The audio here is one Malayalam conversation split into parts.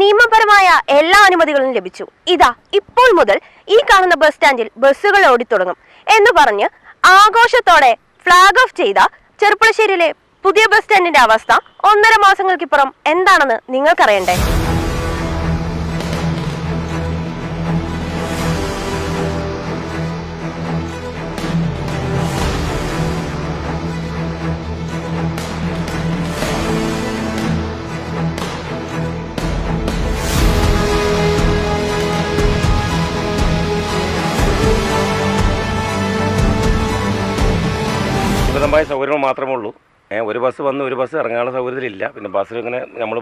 നിയമപരമായ എല്ലാ അനുമതികളും ലഭിച്ചു. ഇതാ ഇപ്പോൾ മുതൽ ഈ കാണുന്ന ബസ് സ്റ്റാൻഡിൽ ബസ്സുകൾ ഓടിത്തുടങ്ങും എന്ന് പറഞ്ഞ് ആഘോഷത്തോടെ ഫ്ലാഗ് ഓഫ് ചെയ്ത ചെറുപ്പുളശ്ശേരിയിലെ പുതിയ ബസ് സ്റ്റാൻഡിന്റെ അവസ്ഥ ഒന്നര മാസങ്ങൾക്കിപ്പുറം എന്താണെന്ന് നിങ്ങൾക്കറിയണ്ടേ? വിധമായ സൗകര്യങ്ങൾ മാത്രമേ ഉള്ളൂ. ഒരു ബസ് വന്ന് ഒരു ബസ് ഇറങ്ങാനുള്ള സൗകര്യത്തിലില്ല. പിന്നെ ബസ്സിൽ ഇങ്ങനെ നമ്മൾ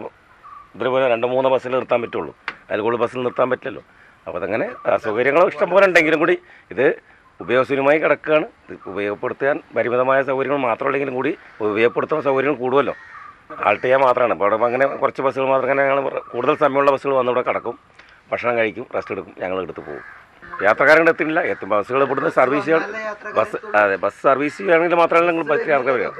ഇതേപോലെ രണ്ട് മൂന്ന് ബസ്സിൽ നിർത്താൻ പറ്റുള്ളൂ. അതിൽ കൂടുതൽ ബസ്സിൽ നിർത്താൻ പറ്റില്ലല്ലോ. അപ്പോൾ അതങ്ങനെ അസൗകര്യങ്ങൾ ഇഷ്ടം പോലെ ഉണ്ടെങ്കിലും കൂടി ഇത് ഉപയോഗശൂന്യമായി കിടക്കുകയാണ്. ഇത് ഉപയോഗപ്പെടുത്താൻ പരിമിതമായ സൗകര്യങ്ങൾ മാത്രമല്ലെങ്കിലും കൂടി ഉപയോഗപ്പെടുത്തുന്ന സൗകര്യങ്ങൾ കൂടുമല്ലോ. ആൾട്ട് ചെയ്യാൻ മാത്രമാണ്. അപ്പോൾ അവിടെ അങ്ങനെ കുറച്ച് ബസ്സുകൾ മാത്രം അങ്ങനെ ഞങ്ങൾ കൂടുതൽ സമയമുള്ള ബസ്സുകൾ വന്ന് ഇവിടെ കിടക്കും. ഭക്ഷണം കഴിക്കും റെസ്റ്റ് എടുക്കും ഞങ്ങൾ എടുത്ത് പോകും. യാത്രക്കാരുടെ എത്തില്ല എത്തും ബസ്സുകൾ ഇവിടുന്ന് സർവീസ് ചെയ്യണം. ബസ് അതെ ബസ് സർവീസ് ചെയ്യുകയാണെങ്കിൽ മാത്രമല്ല നിങ്ങൾ ബസ് യാത്ര വരിക.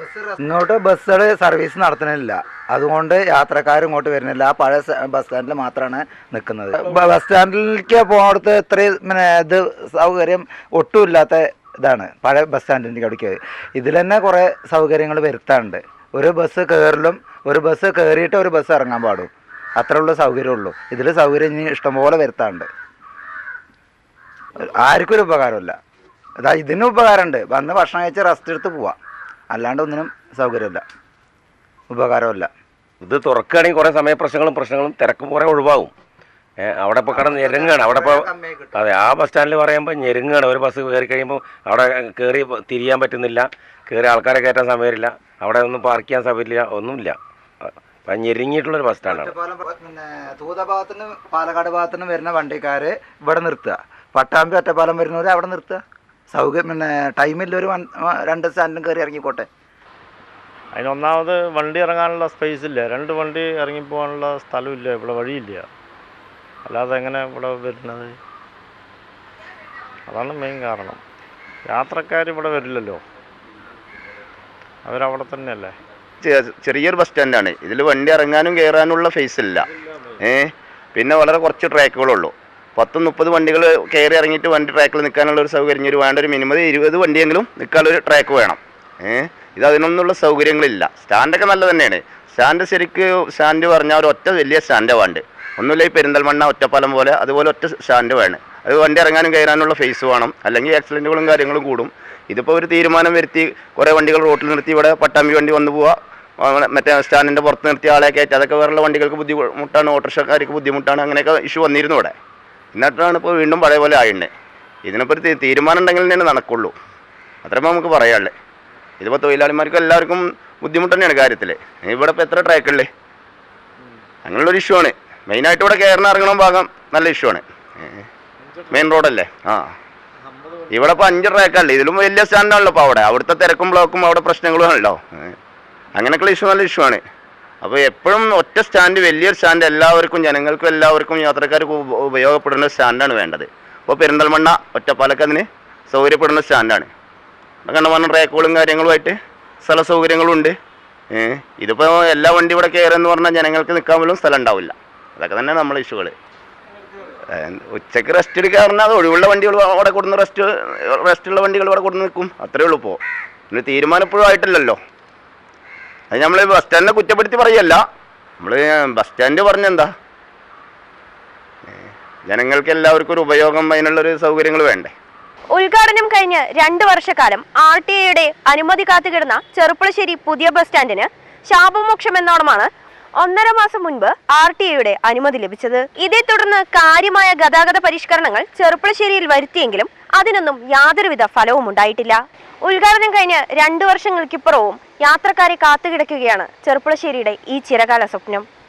ഇങ്ങോട്ട് ബസ്സുകൾ സർവീസ് നടത്തുന്നില്ല. അതുകൊണ്ട് യാത്രക്കാർ ഇങ്ങോട്ട് വരുന്നില്ല. ആ പഴയ ബസ് സ്റ്റാൻഡിൽ മാത്രമാണ് നിൽക്കുന്നത്. ബസ് സ്റ്റാൻഡിലേക്ക് പോകുന്നിടത്ത് ഇത്രയും പിന്നെ ഇത് സൗകര്യം ഒട്ടുമില്ലാത്ത ഇതാണ് പഴയ ബസ് സ്റ്റാൻഡിന്റെ അവിടേക്ക്. ഇതിൽ തന്നെ കുറേ സൗകര്യങ്ങൾ വരുത്താറുണ്ട് ഒരു ബസ് കയറലും ഒരു ബസ് കയറിയിട്ട് ഒരു ബസ് ഇറങ്ങാൻ പാടും. അത്രയുള്ള സൗകര്യമുള്ളൂ. ഇതിൽ സൗകര്യം ഇനി ഇഷ്ടംപോലെ വരുത്താറുണ്ട് ആർക്കും ഒരു ഉപകാരമില്ല അതാ ഇതിന് ഉപകാരമുണ്ട്. വന്ന് ഭക്ഷണം കഴിച്ച് റെസ്റ്റ് എടുത്ത് പോവാം. അല്ലാണ്ട് ഒന്നിനും സൗകര്യമില്ല. ഉപകാരമില്ല ഇത് തുറക്കുകയാണെങ്കിൽ കുറേ സമയ പ്രശ്നങ്ങളും പ്രശ്നങ്ങളും തിരക്കും കുറേ ഒഴിവാകും. അവിടെ ഇപ്പോൾ കടന്ന് ഞെരുങ്ങാണ്. അവിടെ ഇപ്പോൾ അതെ ആ ബസ് സ്റ്റാൻഡിൽ പറയുമ്പോൾ ഞെരുങ്ങാണ്. ഒരു ബസ് കയറി കഴിയുമ്പോൾ അവിടെ കയറി തിരിയാൻ പറ്റുന്നില്ല. കയറി ആൾക്കാരെ കയറ്റാൻ സമയമില്ല. അവിടെ ഒന്നും പാർക്ക് ചെയ്യാൻ സമയമില്ല. ഒന്നുമില്ല. അപ്പം ഞെരുങ്ങിയിട്ടുള്ളൊരു ബസ് സ്റ്റാൻഡാണ് പിന്നെ തൂത ഭാഗത്തുനിന്ന് പാലക്കാട് ഭാഗത്തുനിന്ന് വരുന്ന വണ്ടിക്കാര് ഇവിടെ നിർത്തുക. പട്ടാമ്പി ഒറ്റപ്പാലം വരുന്നവർ അവിടെ നിർത്തുക. സൗകര്യം പിന്നെ ടൈമില്ല ഒരു വൺ- രണ്ട് സ്റ്റാൻഡിലും കയറി ഇറങ്ങിക്കോട്ടെ. അതിനൊന്നാമത് വണ്ടി ഇറങ്ങാനുള്ള സ്പേസ് ഇല്ല. രണ്ട് വണ്ടി ഇറങ്ങിപ്പോകാനുള്ള സ്ഥലമില്ല ഇവിടെ വഴിയില്ല. അല്ലാതെ എങ്ങനെ ഇവിടെ വരുന്നത്? അതാണ് മെയിൻ കാരണം. യാത്രക്കാർ ഇവിടെ വരില്ലല്ലോ. അവരവിടെ തന്നെയല്ലേ? ചെറിയൊരു ബസ് സ്റ്റാൻഡാണ് ഇതിൽ വണ്ടി ഇറങ്ങാനും കയറാനുള്ള ഫേസ് ഇല്ല. ഏ? പിന്നെ വളരെ കുറച്ച് ട്രാക്കുകളുള്ളൂ പത്തും മുപ്പത് വണ്ടികൾ കയറി ഇറങ്ങിയിട്ട് വണ്ടി ട്രാക്കിൽ നിൽക്കാനുള്ള ഒരു സൗകര്യം. ഒരു വേണ്ട ഒരു മിനിമം ഇരുപത് വണ്ടിയെങ്കിലും നിൽക്കാനുള്ള ഒരു ട്രാക്ക് വേണം. ഏഹ് ഇത് അതിനൊന്നുള്ള സൗകര്യങ്ങളില്ല. സ്റ്റാൻഡൊക്കെ നല്ല തന്നെയാണ്. സ്റ്റാൻഡ് ശരിക്ക് സ്റ്റാൻഡ് പറഞ്ഞാൽ ഒരു ഒറ്റ വലിയ സ്റ്റാൻഡാണ് വേണ്ട ഒന്നുമില്ല ഈ പെരിന്തൽമണ്ണ ഒറ്റപ്പാലം പോലെ അതുപോലെ ഒറ്റ സ്റ്റാൻഡ് വേണം. അത് വണ്ടി ഇറങ്ങാനും കയറാനുള്ള ഫേസ് വേണം. അല്ലെങ്കിൽ ആക്സിഡന്റുകളും കാര്യങ്ങളും കൂടും. ഇതിപ്പോൾ ഒരു തീരുമാനം വരുത്തി കുറേ വണ്ടികൾ റോട്ടിൽ നിർത്തി. ഇവിടെ പട്ടാമ്പി വണ്ടി വന്നു പോവുക മറ്റേ സ്റ്റാൻഡിന്റെ പുറത്ത് നിർത്തിയ ആളെ കയറ്റി. അതൊക്കെ വേറെയുള്ള വണ്ടികൾക്ക് ബുദ്ധിമുട്ടാണ്. ഓട്ടോറിക്ഷക്കാർക്ക് ബുദ്ധിമുട്ടാണ്. അങ്ങനെയൊക്കെ ഇഷ്യൂ വന്നിരുന്നു ഇവിടെ. എന്നിട്ടാണ് ഇപ്പോൾ വീണ്ടും പഴയ പോലെ ആയിണ്ടേ. ഇതിനെപ്പറ്റി തീരുമാനം ഉണ്ടെങ്കിൽ തന്നെ നടക്കുള്ളൂ. അത്രയും നമുക്ക് പറയാനുള്ളത് ഇതിപ്പോൾ തൊഴിലാളിമാർക്കും എല്ലാവർക്കും ബുദ്ധിമുട്ട് തന്നെയാണ് കാര്യത്തിൽ ഇവിടെ ഇപ്പോൾ എത്ര ട്രാക്കുള്ളേ അങ്ങനെയുള്ളൊരു ഇഷ്യൂ ആണ്. മെയിനായിട്ട് ഇവിടെ കയറണ ഇറങ്ങണ ഭാഗം നല്ല ഇഷ്യൂ ആണ്. മെയിൻ റോഡല്ലേ ആ. ഇവിടെ ഇപ്പോൾ അഞ്ച് ട്രാക്കല്ലേ ഇതിലും വലിയ സ്റ്റാൻഡാണല്ലോ ഇപ്പോൾ അവിടെ. അവിടുത്തെ തിരക്കും ബ്ലോക്കും അവിടെ പ്രശ്നങ്ങളും ആണല്ലോ. അങ്ങനെയൊക്കെയുള്ള ഇഷ്യൂ നല്ല ഇഷ്യൂ ആണ്. അപ്പോൾ എപ്പോഴും ഒറ്റ സ്റ്റാൻഡ് വലിയൊരു സ്റ്റാൻഡ് എല്ലാവർക്കും ജനങ്ങൾക്കും എല്ലാവർക്കും യാത്രക്കാർക്ക് ഉപ- ഉപയോഗപ്പെടുന്ന സ്റ്റാൻഡാണ് വേണ്ടത്. അപ്പോൾ പെരിന്തൽമണ്ണ ഒറ്റപ്പാലക്ക് അതിന് സൗകര്യപ്പെടുന്ന സ്റ്റാൻഡാണ്. കണ്ടമാനം ട്രാക്കുകളും കാര്യങ്ങളുമായിട്ട് സ്ഥല സൗകര്യങ്ങളും ഉണ്ട് ഏ ഇതിപ്പോൾ എല്ലാ വണ്ടി ഇവിടെ കയറുമെന്ന് പറഞ്ഞാൽ ജനങ്ങൾക്ക് നിൽക്കാൻ പോലും സ്ഥലം ഉണ്ടാവില്ല. അതൊക്കെ തന്നെ നമ്മളെ ഇഷ്യൂകൾ ഉച്ചയ്ക്ക് റെസ്റ്റ് എടുക്കുക പറഞ്ഞാൽ അത് ഒഴിവുള്ള വണ്ടികൾ അവിടെ കൊടുന്ന് റെസ്റ്റ് റെസ്റ്റുള്ള വണ്ടികൾ ഇവിടെ കൊടുന്ന് നിൽക്കും. അത്രേ ഉള്ളൂ ഇപ്പോൾ പിന്നെ തീരുമാനം ഇപ്പോഴും ആയിട്ടില്ലല്ലോ. അത് നമ്മൾ ബസ് സ്റ്റാൻഡിനെ കുറ്റപ്പെടുത്തി പറയല്ല. നമ്മൾ ബസ് സ്റ്റാൻഡ് പറഞ്ഞെന്താ? ജനങ്ങൾക്ക് എല്ലാവർക്കും ഒരു ഉപയോഗം അതിനുള്ളൊരു സൗകര്യങ്ങൾ വേണ്ടേ? ഉദ്ഘാടനം കഴിഞ്ഞ് രണ്ട് വർഷക്കാലം ആർ ടി ഐയുടെ അനുമതി കാത്തുകിടന്ന ചെറുപ്പുളശ്ശേരി പുതിയ ബസ് സ്റ്റാൻഡിന് ശാപമോക്ഷം എന്നോണമാണ് ഒന്നര മാസം മുൻപ് ആർ ടി ഐയുടെ അനുമതി ലഭിച്ചത്. ഇതേ തുടർന്ന് കാര്യമായ ഗതാഗത പരിഷ്കരണങ്ങൾ ചെറുപ്പുളശ്ശേരിയിൽ വരുത്തിയെങ്കിലും അതിനൊന്നും യാതൊരുവിധ ഫലവും ഉണ്ടായിട്ടില്ല. ഉദ്ഘാടനം കഴിഞ്ഞ് രണ്ടു വർഷങ്ങൾക്കിപ്പുറവും യാത്രക്കാരെ കാത്തുകിടക്കുകയാണ് ചെറുപ്പുളശ്ശേരിയുടെ ഈ ചിരകാല സ്വപ്നം.